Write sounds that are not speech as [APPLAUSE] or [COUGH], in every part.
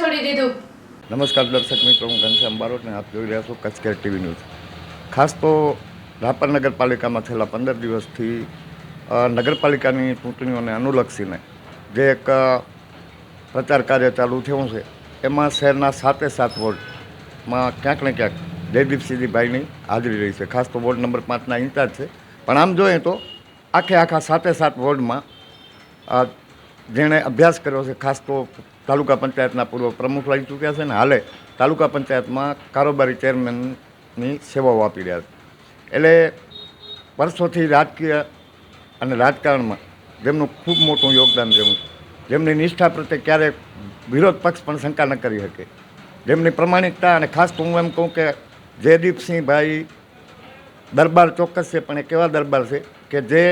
છોડી દીધું. નમસ્કાર દર્શક મિત્રો, હું ઘનશ્યામ બારોટને આપ જોઈ રહ્યા છો કચ્છ કેર ટીવી ન્યૂઝ. ખાસ તો રાપર નગરપાલિકામાં છેલ્લા પંદર દિવસથી નગરપાલિકાની ચૂંટણીઓને અનુલક્ષીને જે એક પ્રચાર કાર્ય ચાલુ થયું છે, એમાં શહેરના સાતે સાત વોર્ડમાં ક્યાંક ને ક્યાંક જયદીપસિંહજીભાઈની હાજરી રહી છે. ખાસ તો વોર્ડ નંબર પાંચના ઇન્ચાર્જ છે. પણ આમ જોઈએ તો આખે આખા સાતે સાત વોર્ડમાં જેણે અભ્યાસ કર્યો છે, ખાસ તો તાલુકા પંચાયતના પૂર્વ પ્રમુખ રહી ચૂક્યા છે ને હાલે તાલુકા પંચાયતમાં કારોબારી ચેરમેનની સેવાઓ આપી રહ્યા છે. એટલે વર્ષોથી રાજકીય અને રાજકારણમાં જેમનું ખૂબ મોટું યોગદાન રહ્યું જેમની નિષ્ઠા પ્રત્યે ક્યારેય વિરોધ પક્ષ પણ શંકા ન કરી શકે. જેમની પ્રમાણિકતા અને ખાસ તો હું એમ કહું કે જયદીપસિંહભાઈ દરબાર ચોક્કસ છે, પણ એ કેવા દરબાર છે કે જે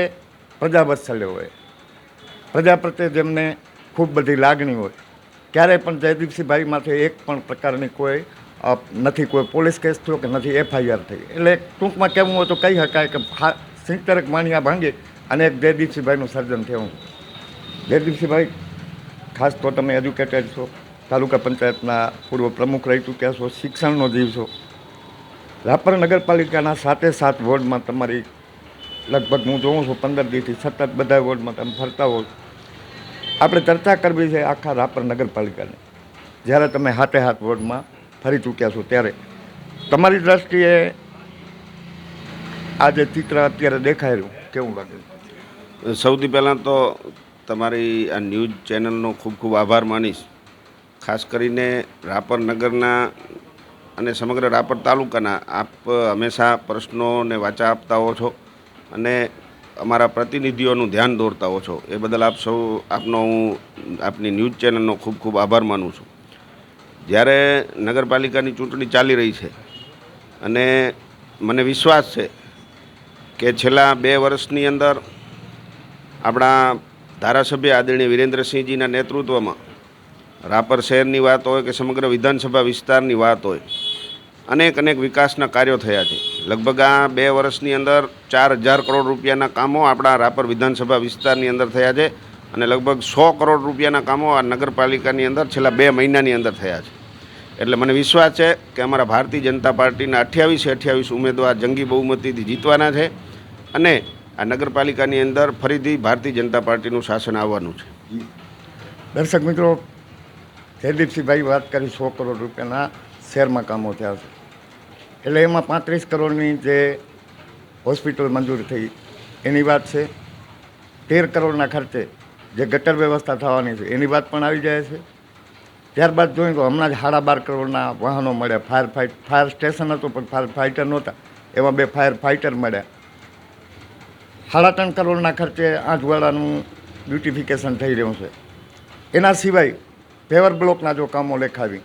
પ્રજાવત્સલ્ય હોય. પ્રજા પ્રત્યે જેમને ખૂબ બધી લાગણી હોય. ક્યારેય પણ જયદીપસિંહભાઈ માથે એક પણ પ્રકારની કોઈ નથી કોઈ પોલીસ કેસ થયો કે નથી, એફઆઈઆર થઈ. એટલે ટૂંકમાં કહેવું હોય તો કહી શકાય કે સિંતેરક માણિયા ભાંગી અને એક જયદીપસિંહભાઈનું સર્જન થયું જયદીપસિંહભાઈ, ખાસ તો તમે એજ્યુકેટેડ છો, તાલુકા પંચાયતના પૂર્વ પ્રમુખ રહી ચૂક્યા છો, શિક્ષણનો જીવ છો. રાપર નગરપાલિકાના સાતે સાત વોર્ડમાં તમારી, લગભગ હું જોઉં છું, પંદર દિવસથી સતત બધા વોર્ડમાં તમે ફરતા હો આપણે ચર્ચા કરવી છે આખા રાપર નગરપાલિકાને. જ્યારે તમે હાથે હાથ વોર્ડમાં ફરી ચૂક્યા છો ત્યારે તમારી દ્રષ્ટિએ આ જે ચિત્ર અત્યારે દેખાઈ રહ્યું, કેવું લાગે સૌથી પહેલાં તો તમારી આ ન્યૂઝ ચેનલનો ખૂબ ખૂબ આભાર માનીશ. ખાસ કરીને રાપર નગરના અને સમગ્ર રાપર તાલુકાના આપ હંમેશા પ્રશ્નોને વાચા આપતા હો છો. અને અમારા પ્રતિનિધિઓનું ધ્યાન દોરતા હો છો. એ બદલ આપ સૌ, આપનો હું આપની ન્યૂઝ ચેનલનો ખૂબ ખૂબ આભાર માનું છું. જ્યારે નગરપાલિકાની ચૂંટણી ચાલી રહી છે અને મને વિશ્વાસ છે કે છેલ્લા બે વર્ષની અંદર આપણા ધારાસભ્ય આદરણીય વિરેન્દ્રસિંહજીના નેતૃત્વમાં રાપર શહેરની વાત હોય કે સમગ્ર વિધાનસભા વિસ્તારની વાત હોય અનેક અનેક વિકાસના કાર્યો થયા છે. લગભગ આ બે વર્ષની અંદર ચાર હજાર કરોડ રૂપિયાના કામો આપણા રાપર વિધાનસભા વિસ્તારની અંદર થયા છે અને લગભગ સો કરોડ રૂપિયાના કામો આ નગરપાલિકાની અંદર છેલ્લા બે મહિનાની અંદર થયા છે. એટલે મને વિશ્વાસ છે કે અમારા ભારતીય જનતા પાર્ટીના અઠ્યાવીસે અઠ્યાવીસ ઉમેદવાર જંગી બહુમતીથી જીતવાના છે અને આ નગરપાલિકાની અંદર ફરીથી ભારતીય જનતા પાર્ટીનું શાસન આવવાનું છે. દર્શક મિત્રો, જયદીપસિંહભાઈ વાત કરી સો કરોડ રૂપિયાના શહેરમાં કામો થયા છે. એટલે એમાં પાંત્રીસ કરોડની જે હોસ્પિટલ મંજૂર થઈ, એની વાત છે. તેર કરોડના ખર્ચે જે ગટર વ્યવસ્થા થવાની છે, એની વાત પણ આવી જાય છે. ત્યારબાદ જોઈએ તો હમણાં જ સાડા બાર કરોડના વાહનો મળ્યા. ફાયર ફાઇટ ફાયર સ્ટેશન હતું, પણ ફાયર ફાઇટર નહોતા. એમાં બે ફાયર ફાઇટર મળ્યા. સાડા ત્રણ કરોડના ખર્ચે આંચવાડાનું બ્યુટિફિકેશન થઈ રહ્યું છે. એના સિવાય પેવર બ્લોકના જો કામો લેખાવી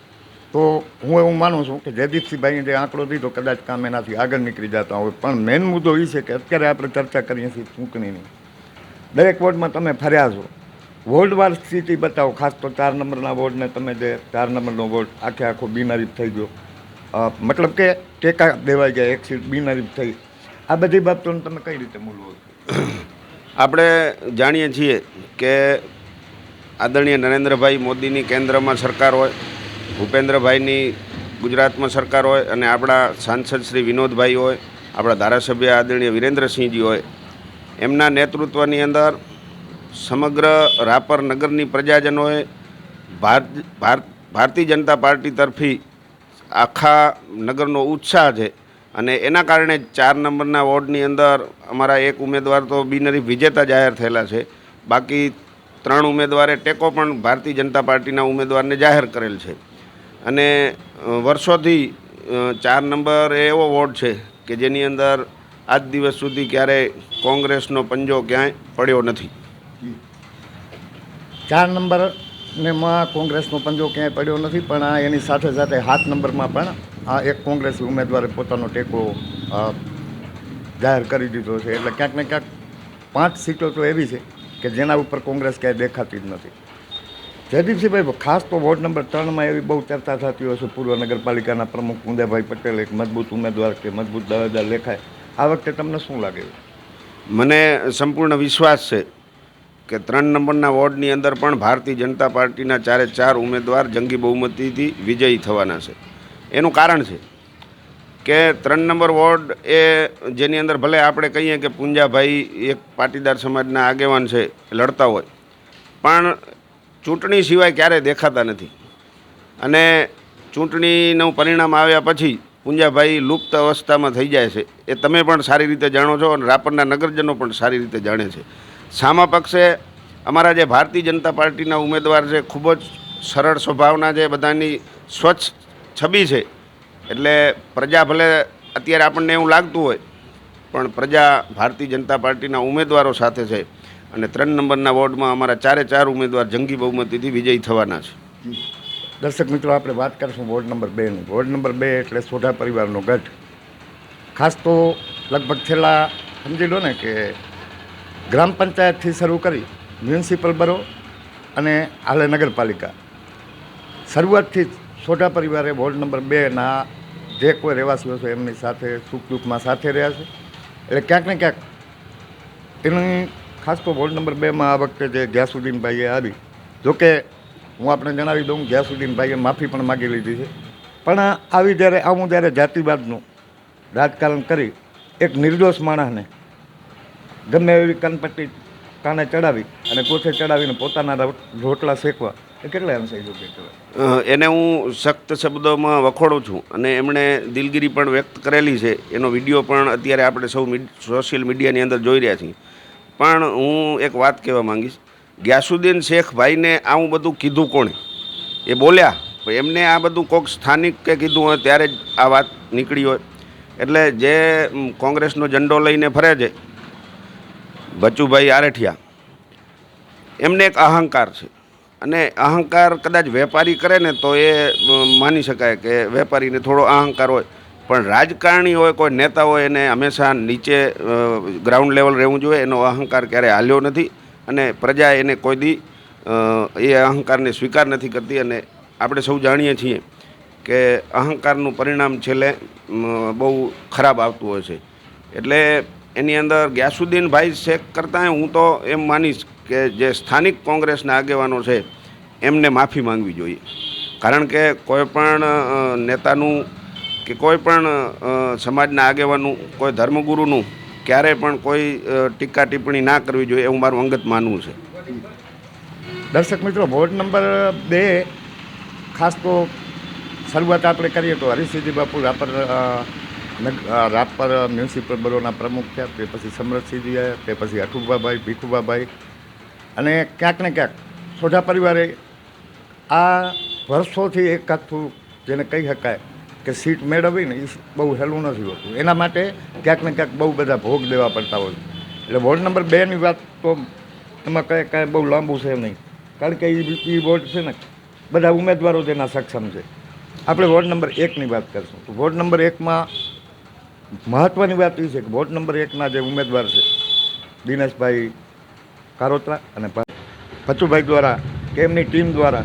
તો હું એવું માનું છું કે જયદીપસિંહભાઈએ જે આંકડો દીધો, કદાચ કામ એનાથી આગળ નીકળી જતા હોય. પણ મેઇન મુદ્દો એ છે કે અત્યારે આપણે ચર્ચા કરીએ છીએ ચૂંટણીની. દરેક વોર્ડમાં તમે ફર્યા છો. વોર્ડવાર સ્થિતિ બતાવો. ખાસ તો ચાર નંબરના વોર્ડને તમે જે ચાર નંબરનો વોર્ડ આખે આખો બિનહરીફ થઈ ગયો. મતલબ કે ટેકા દેવાઈ ગયા, એક સીટ બિનહરીફ થઈ. આ બધી બાબતોને તમે કઈ રીતે મૂલવો? આપણે જાણીએ છીએ કે આદરણીય નરેન્દ્રભાઈ મોદીની કેન્દ્રમાં સરકાર હોય ભૂપેન્દ્રભાઈની ગુજરાતમાં સરકાર હોય અને આપણા સાંસદ શ્રી વિનોદભાઈ હોય, આપણા ધારાસભ્ય આદરણીય વિરેન્દ્રસિંહજી હોય, એમના નેતૃત્વની અંદર સમગ્ર રાપર નગરની પ્રજાજનોએ ભારત ભારત ભારતીય જનતા પાર્ટી તરફી આખા નગરનો ઉત્સાહ છે અને એના કારણે ચાર નંબરના વોર્ડની અંદર અમારા એક ઉમેદવાર તો બિનરી વિજેતા જાહેર થયેલા છે. બાકી ત્રણ ઉમેદવારે ટેકો પણ ભારતીય જનતા પાર્ટીના ઉમેદવારને જાહેર કરેલ છે. અને વર્ષોથી ચાર નંબર એ એવો વોર્ડ છે કે જેની અંદર આજ દિવસ સુધી ક્યારેય કોંગ્રેસનો પંજો ક્યાંય પડ્યો નથી. ચાર નંબર ને માં કોંગ્રેસનો પંજો ક્યાંય પડ્યો નથી, પણ આ એની સાથે સાથે સાત નંબરમાં પણ આ એક કોંગ્રેસી ઉમેદવારે પોતાનો ટેકો જાહેર કરી દીધો છે. એટલે ક્યાંક ને ક્યાંક પાંચ સીટો તો એવી છે કે જેના ઉપર કોંગ્રેસ ક્યાંય દેખાતી જ નથી. જયદીપસિંહભાઈ ખાસ તો વોર્ડ નંબર ત્રણમાં એવી બહુ ચર્ચા થતી હોય છે. પૂર્વ નગરપાલિકાના પ્રમુખ કુંદાભાઈ પટેલ એક મજબૂત ઉમેદવાર કે મજબૂત દાવેદાર લેખાય. આ વખતે તમને શું લાગે? મને સંપૂર્ણ વિશ્વાસ છે કે ત્રણ નંબરના વોર્ડની અંદર પણ ભારતીય જનતા પાર્ટીના ચારે ચાર ઉમેદવાર જંગી બહુમતીથી વિજયી થવાના છે. એનું કારણ છે કે ત્રણ નંબર વોર્ડ એ જેની અંદર ભલે આપણે કહીએ કે પુંજાભાઈ એક પાટીદાર સમાજના આગેવાન છે, લડતા હોય. પણ ચૂંટણી સિવાય ક્યારેય દેખાતા નથી. અને ચૂંટણીનું પરિણામ આવ્યા પછી પુંજાભાઈ લુપ્ત અવસ્થામાં થઈ જાય છે. એ તમે પણ સારી રીતે જાણો છો અને રાપરના નગરજનો પણ સારી રીતે જાણે છે. સામા પક્ષે અમારા જે ભારતીય જનતા પાર્ટીના ઉમેદવાર છે, ખૂબ જ સરળ સ્વભાવના છે, બધાની સ્વચ્છ છબી છે. એટલે પ્રજા ભલે અત્યારે આપણને એવું લાગતું હોય, પણ પ્રજા ભારતીય જનતા પાર્ટીના ઉમેદવારો સાથે છે. અને ત્રણ નંબરના વોર્ડમાં અમારા ચારે ચાર ઉમેદવાર જંગી બહુમતીથી વિજયી થવાના છે. દર્શક મિત્રો, આપણે વાત કરીશું વોર્ડ નંબર બેની વોર્ડ નંબર બે એટલે સોઢા પરિવારનો ગઢ. ખાસ તો લગભગ છેલ્લા સમજી લો ને કે ગ્રામ પંચાયતથી શરૂ કરી મ્યુનિસિપલ બરો અને હાલે નગરપાલિકા. શરૂઆતથી જ સોઢા પરિવારે વોર્ડ નંબર બેના જે કોઈ રહેવાસીઓ છે એમની સાથે સુખ દુઃખમાં સાથે રહ્યા છે. એટલે ક્યાંક ને ક્યાંક એની ખાસ તો વોર્ડ નંબર બેમાં આ વખતે જે ગ્યાસુદ્દીનભાઈએ આવી, જોકે હું આપણે જણાવી દઉં, ગ્યાસુદ્દીનભાઈએ માફી પણ માગી લીધી છે. પણ આવી જ્યારે આવું જ્યારે જાતિવાદનું રાજકારણ કરી, એક નિર્દોષ માણસને ગમે એવી કનપટ્ટી કાને ચડાવી અને કોઠે ચડાવીને પોતાના રોટલા શેકવા, એ કેટલા અંશે યોગ્ય એને હું સખ્ત શબ્દોમાં વખોડું છું અને એમણે દિલગીરી પણ વ્યક્ત કરેલી છે. એનો વીડિયો પણ અત્યારે આપણે સૌ સોશિયલ મીડિયાની અંદર જોઈ રહ્યા છીએ. પણ હું એક વાત કહેવા માંગીશ. ગ્યાસુદ્દીન શેખભાઈને આવું બધું કીધું કોણે? એ બોલ્યા એમને આ બધું કોઈક સ્થાનિક કીધું હોય ત્યારે જ આ વાત નીકળી હોય. એટલે જે કોંગ્રેસનો ઝંડો લઈને ફરે છે, બચુભાઈ આરેઠિયા, એમને એક અહંકાર છે. અને અહંકાર કદાચ વેપારી કરે ને તો એ માની શકાય કે વેપારીને થોડો અહંકાર હોય. પણ રાજકારણી હોય, કોઈ નેતા હોય, એને હંમેશા નીચે ગ્રાઉન્ડ લેવલ રહેવું જોઈએ. એનો અહંકાર ક્યારેય હાલ્યો નથી અને પ્રજા એને કોઈ દી એ અહંકારને સ્વીકાર નથી કરતી. અને આપણે સૌ જાણીએ છીએ કે અહંકારનું પરિણામ છેલ્લે બહુ ખરાબ આવતું હોય છે. એટલે એની અંદર ગ્યાસુદ્દીન ભાઈ શેખ કરતાં હું તો એમ માનીશ કે જે સ્થાનિક કોંગ્રેસના આગેવાનો છે, એમને માફી માંગવી જોઈએ. કારણ કે કોઈપણ નેતાનું કે કોઈ પણ સમાજના આગેવાનું કોઈ ધર્મગુરુનું ક્યારેય પણ કોઈ ટીકા ટિપ્પણી ના કરવી જોઈએ એવું મારું અંગત માનવું છે. દર્શક મિત્રો, વોર્ડ નંબર બે, ખાસ તો શરૂઆત આપણે કરીએ તો હરીસિંહજી બાપુ રાપર રાપર મ્યુનિસિપલ બોર્ડના પ્રમુખ થયા, તે પછી સમરથસિંહજી આવ્યા, તે પછી અઠુભાભાઈ ભીખુભાભાઈ અને ક્યાંક ને ક્યાંક સોઢા પરિવારે આ વર્ષોથી એક આખું જેને કહી શકાય કે સીટ મેળવવી ને એ બહુ સહેલું નથી હોતું. એના માટે ક્યાંક ને ક્યાંક બહુ બધા ભોગ દેવા પડતા હોય એટલે વોર્ડ નંબર બેની વાત તો એમાં કંઈ કાંઈ બહુ લાંબુ છે નહીં. કારણ કે એ વોર્ડ છે ને, બધા ઉમેદવારો તેના સક્ષમ છે. આપણે વોર્ડ નંબર એકની વાત કરીશું. તો વોર્ડ નંબર એકમાં મહત્ત્વની વાત એ છે કે વોર્ડ નંબર એકના જે ઉમેદવાર છે, દિનેશભાઈ કારોત્રા અને ભચુભાઈ દ્વારા કે એમની ટીમ દ્વારા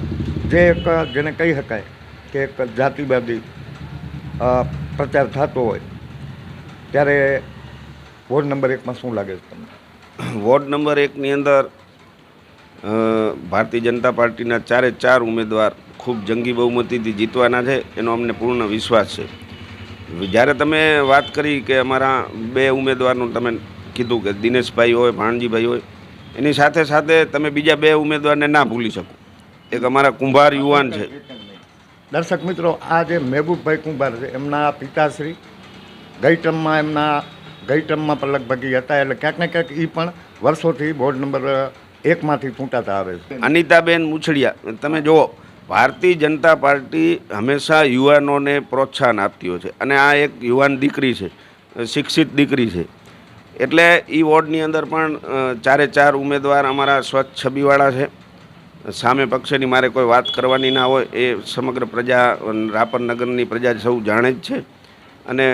જે એક, જેને કહી શકાય કે એક જાતિવાદી પ્રચાર થતો હોય ત્યારે વોર્ડ નંબર એકમાં શું લાગે છે તમને? વોર્ડ નંબર એકની અંદર ભારતીય જનતા પાર્ટીના ચારે ચાર ઉમેદવાર ખૂબ જંગી બહુમતીથી જીતવાના છે એનો અમને પૂર્ણ વિશ્વાસ છે. જ્યારે તમે વાત કરી કે અમારા બે ઉમેદવારનું તમે કીધું કે દિનેશભાઈ હોય ભાણજીભાઈ હોય એની સાથે સાથે તમે બીજા બે ઉમેદવારને ના ભૂલી શકો. એક અમારા કુંભાર યુવાન છે. દર્શક મિત્રો, આ જે મહેબૂબભાઈ કુંભાર છે, એમના પિતાશ્રી ગઈ એમના ગઈ ટર્મમાં પણ લગભગ હતા, એટલે ક્યાંક ને ક્યાંક એ પણ વર્ષોથી બોર્ડ નંબર એકમાંથી ચૂંટાતા આવે છે. અનિતાબેન મુછડિયા, તમે જુઓ, ભારતીય જનતા પાર્ટી હંમેશા યુવાનોને પ્રોત્સાહન આપતી હોય છે, અને આ એક યુવાન દીકરી છે, શિક્ષિત દીકરી છે. એટલે એ વોર્ડની અંદર પણ ચારે ચાર ઉમેદવાર અમારા સ્વચ્છ છબીવાળા છે. સામે પક્ષની મારે કોઈ વાત કરવાની ના હોય એ સમગ્ર પ્રજા, રાપર નગરની પ્રજા સૌ જાણે જ છે. અને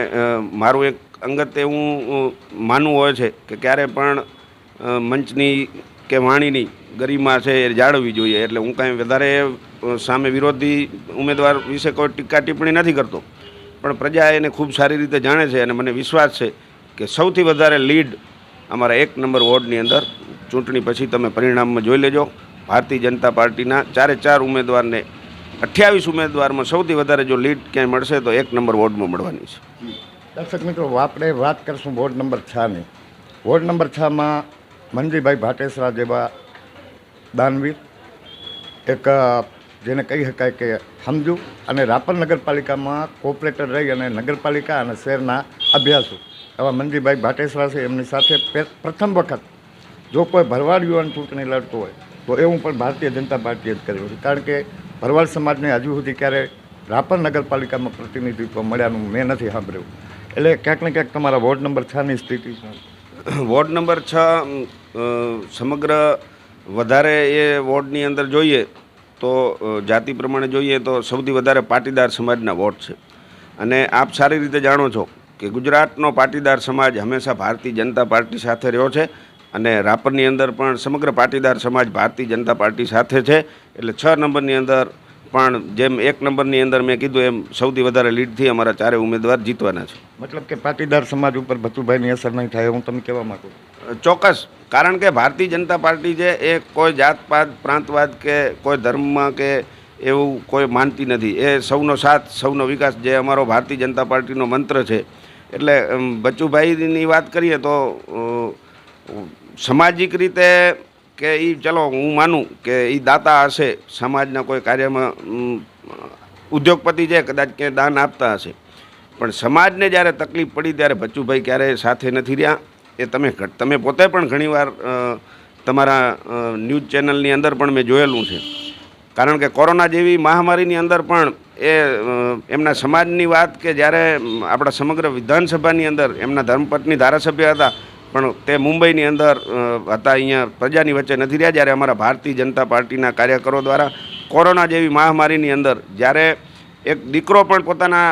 મારું એક અંગત એવું માનવું હોય છે કે ક્યારે પણ મંચની કે વાણીની ગરિમા છે એ જાળવવી જોઈએ. એટલે હું કાંઈ વધારે સામે વિરોધી ઉમેદવાર વિશે કોઈ ટીકા ટિપ્પણી નથી કરતો. પણ પ્રજા એને ખૂબ સારી રીતે જાણે છે અને મને વિશ્વાસ છે કે સૌથી વધારે લીડ અમારા એક નંબર વોર્ડની અંદર ચૂંટણી પછી તમે પરિણામમાં જોઈ લેજો. ભારતીય જનતા પાર્ટીના ચારે ચાર ઉમેદવારને અઠ્યાવીસ ઉમેદવારમાં સૌથી વધારે જો લીડ ક્યાંય મળશે તો એક નંબર વોર્ડમાં મળવાની છે. દર્શક મિત્રો, આપણે વાત કરશું વોર્ડ નંબર છની. વોર્ડ નંબર છમાં મંજીભાઈ ભાટેસરા જેવા દાનવીર, એક જેને કહી શકાય કે સમજુ અને રાપર નગરપાલિકામાં કોર્પોરેટર રહી અને નગરપાલિકા અને શહેરના અભ્યાસુ. એવા મંજીભાઈ ભાટેસરા છે. એમની સાથે પ્રથમ વખત જો કોઈ ભરવાડ યુવાન ચૂંટણી લડતો હોય તો એ હું પણ ભારતીય જનતા પાર્ટીએ જ કર્યું છે કારણ કે ભરવાડ સમાજને હજુ સુધી ક્યારે રાપર નગરપાલિકામાં પ્રતિનિધિત્વ મળ્યાનું મેં નથી સાંભળ્યું. એટલે ક્યાંક ને ક્યાંક તમારા વોર્ડ નંબર છની સ્થિતિ [COUGHS] વોર્ડ નંબર છ સમગ્ર વધારે એ વોર્ડની અંદર જોઈએ તો જાતિ પ્રમાણે જોઈએ તો સૌથી વધારે પાટીદાર સમાજના વોર્ડ છે. અને આપ સારી રીતે જાણો છો કે ગુજરાતનો પાટીદાર સમાજ હંમેશા ભારતીય જનતા પાર્ટી સાથે રહ્યો છે. અને રાપરની અંદર પણ સમગ્ર પાટીદાર સમાજ ભારતીય જનતા પાર્ટી સાથે છે. એટલે છ નંબરની અંદર પણ જેમ એક નંબરની અંદર મેં કીધું એમ સૌથી વધારે લીડથી અમારા ચારે ઉમેદવાર જીતવાના છે. મતલબ કે પાટીદાર સમાજ ઉપર ભતુભાઈની અસર નહીં થાય હું તમે કહેવા માગું ચોક્કસ. કારણ કે ભારતીય જનતા પાર્ટી છે એ કોઈ જાતપાત પ્રાંતવાદ કે કોઈ ધર્મમાં કે એવું કોઈ માનતી નથી. એ સૌનો સાથ સૌનો વિકાસ જે અમારો ભારતીય જનતા પાર્ટીનો મંત્ર છે. એટલે બચુભાઈની વાત કરીએ તો સામાજિક રીતે કે એ ચલો હું માનું કે એ દાતા હશે, સમાજના કોઈ કાર્યમાં ઉદ્યોગપતિ છે, કદાચ ક્યાંય દાન આપતા હશે. પણ સમાજને જ્યારે તકલીફ પડી ત્યારે બચ્ચુભાઈ ક્યારેય સાથે નથી રહ્યા. એ તમે તમે પોતે પણ ઘણીવાર તમારા ન્યૂઝ ચેનલની અંદર પણ મેં જોયેલું છે. કારણ કે કોરોના જેવી મહામારીની અંદર પણ એ એમના સમાજની વાત કે જ્યારે આપણા સમગ્ર વિધાનસભાની અંદર એમના ધર્મપત્ની ધારાસભ્ય હતા પણ તે મુંબઈની અંદર હતા અહીંયા પ્રજાની વચ્ચે નથી રહ્યા. જ્યારે અમારા ભારતીય જનતા પાર્ટીના કાર્યકરો દ્વારા કોરોના જેવી મહામારીની અંદર જ્યારે એક દીકરો પણ પોતાના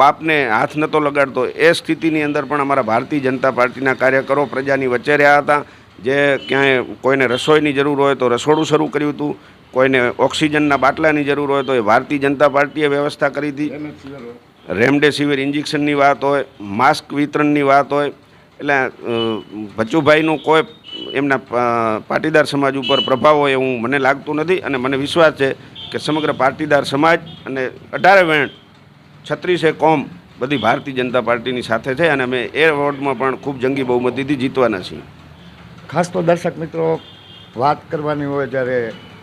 બાપને હાથ નહોતો લગાડતો એ સ્થિતિની અંદર પણ અમારા ભારતીય જનતા પાર્ટીના કાર્યકરો પ્રજાની વચ્ચે રહ્યા હતા. જે ક્યાંય કોઈને રસોઈની જરૂર હોય તો રસોડું શરૂ કર્યું હતું કોઈને ઓક્સિજનના બાટલાની જરૂર હોય તો એ ભારતીય જનતા પાર્ટીએ વ્યવસ્થા કરી હતી. રેમડેસિવિર ઇન્જેક્શનની વાત હોય માસ્ક વિતરણની વાત હોય એટલે ભચુભાઈનું કોઈ એમના પાટીદાર સમાજ ઉપર પ્રભાવ હોય એવું મને લાગતું નથી અને મને વિશ્વાસ છે કે સમગ્ર પાટીદાર સમાજ અને અઢારે વેણ છત્રીસે કોમ બધી ભારતીય જનતા પાર્ટીની સાથે છે અને અમે એ વોર્ડમાં પણ ખૂબ જંગી બહુમતીથી જીતવાના છીએ. ખાસ તો દર્શક મિત્રો, વાત કરવાની હોય જ્યારે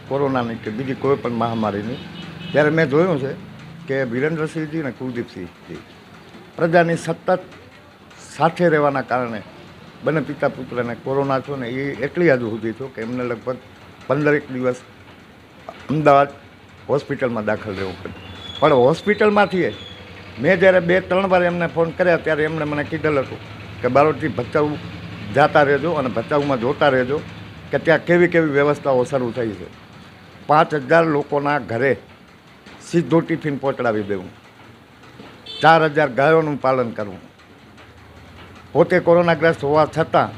કોરોનાની કે બીજી કોઈ પણ મહામારીની, ત્યારે મેં જોયું છે કે વિરેન્દ્રસિંહજી અને કુલદીપસિંહજી પ્રજાની સતત સાથે રહેવાના કારણે બંને પિતા પુત્રને કોરોના છો ને એ એટલી હદ સુધી થયો કે એમને લગભગ પંદરેક દિવસ અમદાવાદ હોસ્પિટલમાં દાખલ રહેવું પડ્યું. પણ હોસ્પિટલમાંથી મેં જ્યારે બે ત્રણ વાર એમને ફોન કર્યા ત્યારે એમણે મને કીધેલ હતું કે બારોટથી ભચાઉ જાતા રહેજો અને ભચાઉમાં જોતા રહેજો કે ત્યાં કેવી કેવી વ્યવસ્થાઓ શરૂ થઈ છે. પાંચ હજાર લોકોના ઘરે સીધો ટિફિન પહોંચડાવી દેવું. ચાર હજાર ગાયોનું પાલન કરવું. પોતે કોરોનાગ્રસ્ત હોવા છતાં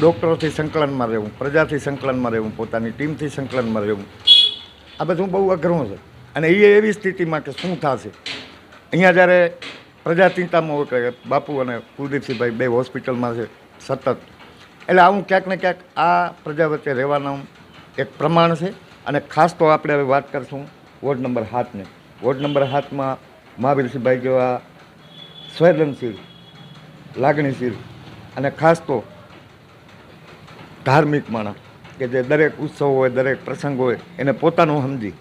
ડૉક્ટરોથી સંકલનમાં રહેવું, પ્રજાથી સંકલનમાં રહેવું, પોતાની ટીમથી સંકલનમાં રહેવું. આ બધું બહુ અઘરું છે. અને એ એવી સ્થિતિમાં કે શું થશે? અહીંયા જ્યારે પ્રજા ચિંતામાં કે બાપુ અને કુલદીપસિંહભાઈ બે હોસ્પિટલમાં છે, સતત. એટલે આવું ક્યાંક ને ક્યાંક આ પ્રજા વચ્ચે રહેવાનું એક પ્રમાણ છે. અને ખાસ તો આપણે હવે વાત કરશું વોર્ડ નંબર સાતને. વોર્ડ નંબર સાતમાં મહાવીરસિંહભાઈ જેવા સંવેદનશીલ લાગણીશીલ અને ખાસ તો ધાર્મિક માણસ કે જે દરેક ઉત્સવ હોય, દરેક પ્રસંગ હોય, એને પોતાનું સમજી.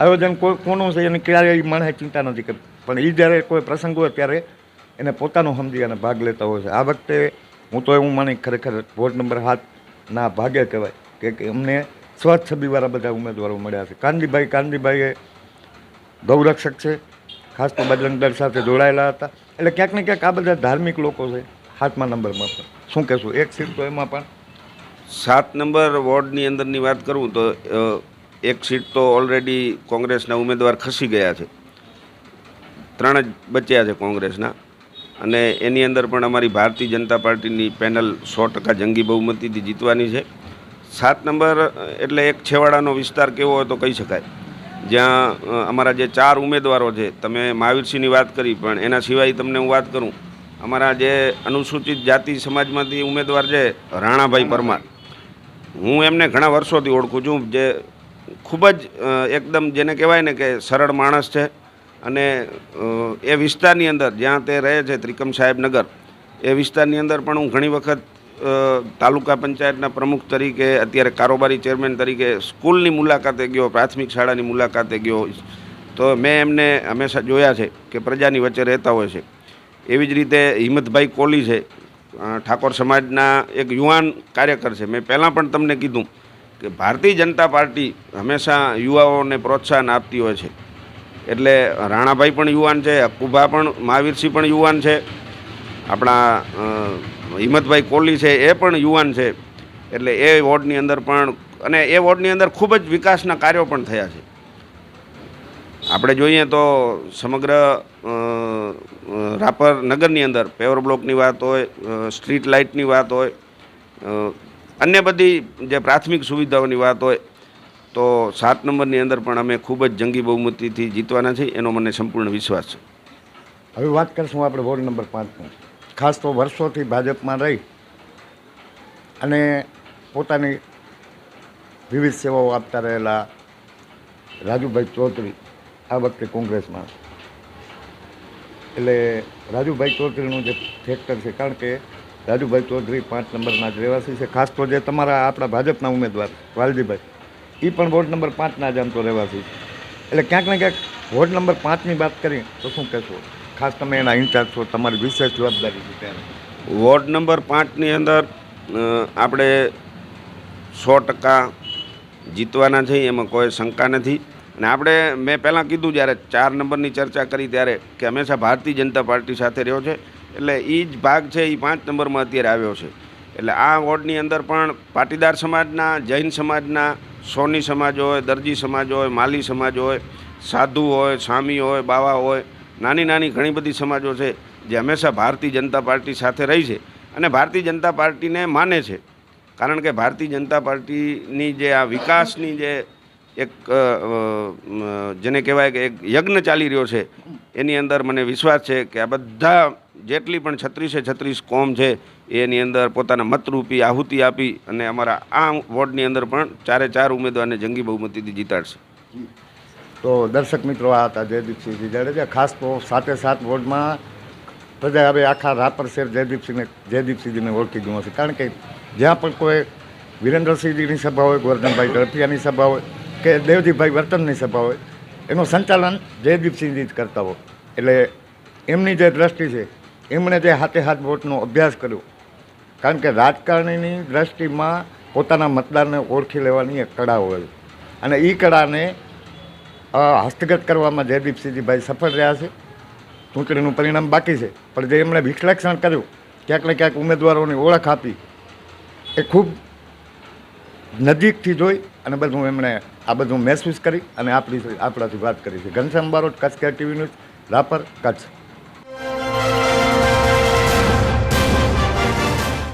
આયોજન કોઈ કોનું છે એને ક્યારેય માણસે ચિંતા નથી કરતી. પણ એ જ્યારે કોઈ પ્રસંગ હોય ત્યારે એને પોતાનું સમજી અને ભાગ લેતા હોય છે. આ વખતે હું તો એવું માની ખરેખર વોર્ડ નંબર સાતના ભાગે કહેવાય કે કે અમને સ્વચ્છ છબીવાળા બધા ઉમેદવારો મળ્યા છે. કાનજીભાઈ કાનજીભાઈ એ ગૌરક્ષક છે. ખાસ તો બજરંગ દળ સાથે જોડાયેલા હતા. એટલે ક્યાંક ને ક્યાંક આ બધા ધાર્મિક લોકો છે, સાતમા નંબરમાં પણ. શું કહેશું? એક સીટ તો એમાં પણ? સાત નંબર વોર્ડની અંદરની વાત કરું તો એક સીટ તો ઓલરેડી કોંગ્રેસના ઉમેદવાર ખસી ગયા છે. ત્રણ જ બચ્યા છે કોંગ્રેસના. અને એની અંદર પણ અમારી ભારતીય જનતા પાર્ટીની પેનલ સો ટકા જંગી બહુમતીથી જીતવાની છે. સાત નંબર એટલે એક છેવાડાનો વિસ્તાર કેવો હોય તો કહી શકાય. જ્યાં અમારા જે ચાર ઉમેદવારો છે, તમે મહાવીરસિંહની વાત કરી, પણ એના સિવાય તમને હું વાત કરું, અમારા જે અનુસૂચિત જાતિ સમાજમાંથી ઉમેદવાર છે, રાણાભાઈ પરમાર. હું એમને ઘણા વર્ષોથી ઓળખું છું, જે ખૂબ જ એકદમ જેને કહેવાય ને કે સરળ માણસ છે અને એ વિસ્તારની અંદર, જ્યાં તે રહે છે ત્રિકમ સાહેબ નગર એ વિસ્તારની અંદર પણ હું ઘણી વખત તાલુકા પંચાયતના પ્રમુખ તરીકે, અત્યારે કારોબારી ચેરમેન તરીકે સ્કૂલની મુલાકાતે ગયો, પ્રાથમિક શાળાની મુલાકાતે ગયો. તો મેં એમને હંમેશા જોયા છે કે પ્રજાની વચ્ચે રહેતા હોય છે. એવી જ રીતે હિંમતભાઈ કોલી છે ઠાકોર સમાજના એક યુવાન કાર્યકર છે. મેં પહેલાં પણ તમને કીધું કે ભારતીય જનતા પાર્ટી હંમેશા યુવાઓને પ્રોત્સાહન આપતી હોય છે. એટલે રાણાભાઈ પણ યુવાન છે અક્કુભા પણ, મહાવીરસિંહ પણ યુવાન છે. આપણા હિંમતભાઈ કોહલી છે, એ પણ યુવાન છે. એટલે એ વોર્ડની અંદર પણ, અને એ વોર્ડની અંદર ખૂબ જ વિકાસના કાર્યો પણ થયા છે. આપણે જોઈએ તો સમગ્ર રાપર નગરની અંદર પેવર બ્લોકની વાત હોય સ્ટ્રીટ લાઇટની વાત હોય અન્ય બધી જે પ્રાથમિક સુવિધાઓની વાત હોય, તો સાત નંબરની અંદર પણ અમે ખૂબ જ જંગી બહુમતીથી જીતવાના છીએ, એનો મને સંપૂર્ણ વિશ્વાસ છે. હવે વાત કરીશું આપણે વોર્ડ નંબર પાંચની. ખાસ તો વર્ષોથી ભાજપમાં રહી અને પોતાની વિવિધ સેવાઓ આપતા રહેલા રાજુભાઈ ચૌધરી આ વખતે કોંગ્રેસમાં એટલે રાજુભાઈ ચૌધરીનું જે ફેક્ટર છે, કારણ કે રાજુભાઈ ચૌધરી પાંચ નંબરના જ રહેવાસી છે, ખાસ તો જે તમારા આપણા ભાજપના ઉમેદવાર વાલજીભાઈ એ પણ વોર્ડ નંબર પાંચના જ આમ તો રહેવાસી છે. એટલે ક્યાંક ને ક્યાંક વોર્ડ નંબર પાંચની વાત કરી તો શું કહેશો? ખાસ તમે એના ઇન્ચાર્જ છો તમારી વિશેષ જવાબદારી છે ત્યારે. વોર્ડ નંબર પાંચની અંદર આપણે સો ટકા જીતવાના છે એમાં કોઈ શંકા નથી. અને આપણે, મેં પહેલાં કીધું જ્યારે ચાર નંબરની ચર્ચા કરી ત્યારે કે હંમેશા ભારતીય જનતા પાર્ટી સાથે રહ્યો છે. એટલે એ જ ભાગ છે એ પાંચ નંબરમાં અત્યારે આવ્યો છે. એટલે આ વોર્ડની અંદર પણ પાટીદાર સમાજના, જૈન સમાજના, સોની સમાજ હોય, દરજી સમાજ હોય, માલી સમાજ હોય, સાધુ હોય સ્વામી હોય, બાવા હોય નાની નાની ઘણી બધી સમાજો છે જે હંમેશા ભારતીય જનતા પાર્ટી સાથે રહી છે અને ભારતીય જનતા પાર્ટીને માને છે. કારણ કે ભારતીય જનતા પાર્ટીની જે આ વિકાસની જે એક જેને કહેવાય કે એક યજ્ઞ ચાલી રહ્યો છે, એની અંદર મને વિશ્વાસ છે કે આ બધા જેટલી પણ છત્રીસે છત્રીસ કોમ છે એની અંદર પોતાના મતરૂપી આહુતિ આપી અને અમારા આ વોર્ડની અંદર પણ ચારે ચાર ઉમેદવારને જંગી બહુમતીથી જીતાડશે. તો દર્શક મિત્રો, આ હતા જયદીપસિંહજી જાડેજા. ખાસ તો સાતે સાત વોર્ડમાં પ્રજા હવે આખા રાપર શહેર જયદીપસિંહને જયદીપસિંહજીને ઓળખી ગયું હશે. કારણ કે જ્યાં પણ કોઈ વિરેન્દ્રસિંહજીની સભા હોય ગોરધનભાઈ ઝડપિયાની સભા હોય કે દેવજીભાઈ વર્તનની સભા હોય, એનું સંચાલન જયદીપસિંહજી જ કરતા હોય. એટલે એમની જે દ્રષ્ટિ છે, એમણે જે હાથે હાથ વોટનો અભ્યાસ કર્યો. કારણ કે રાજકારણીની દ્રષ્ટિમાં પોતાના મતદારને ઓળખી લેવાની એક કળા હોય. અને એ કળાને હસ્તગત કરવામાં જયદીપસિંહજીભાઈ સફળ રહ્યા છે. ચૂંટણીનું પરિણામ બાકી છે. પણ જે એમણે વિશ્લેષણ કર્યું, ક્યાંક ને ક્યાંક ઉમેદવારોની ઓળખ આપી, એ ખૂબ નજીકથી જોઈ અને બધું એમણે આ બધું મહેસૂસ કરી અને આપણી આપણાથી વાત કરી છે. Ghanshyam Barot, Kutch care TV news Rapar, Kutch.